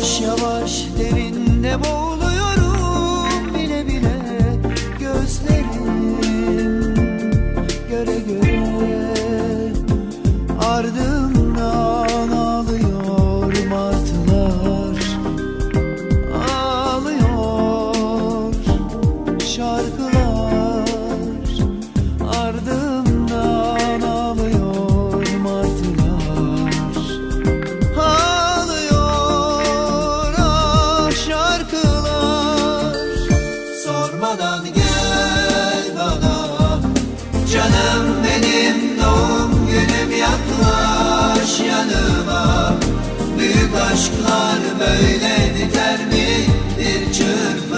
Yavaş yavaş derinde boğul durmadan gel bana Canım benim doğum günüm yaklaş yanıma. Büyük aşklar böyle biter mi bir çırpı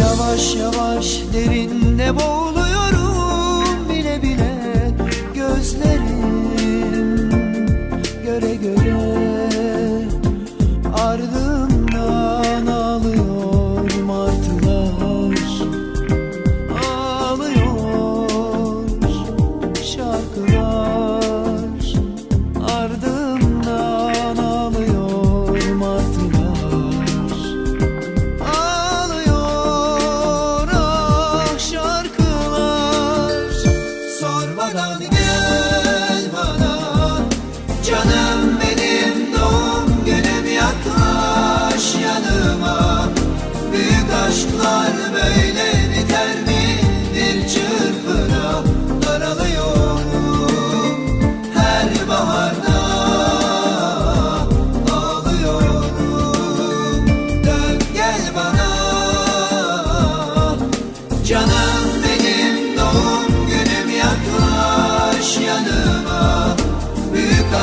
Yavaş yavaş derinde boğuluyorum. Bile bile gözlerim göre göre. Ardı canım.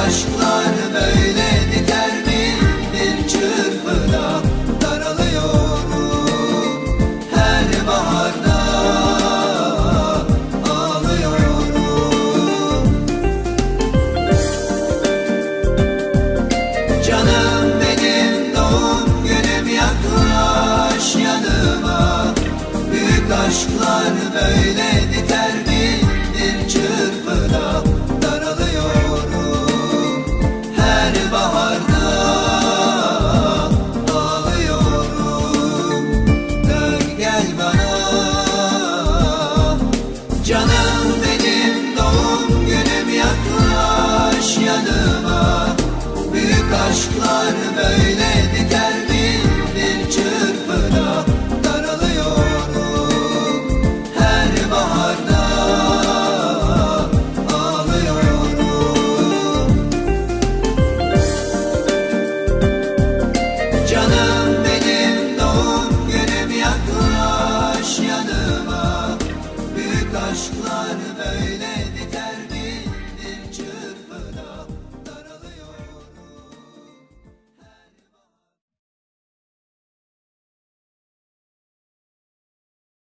aşklar böyle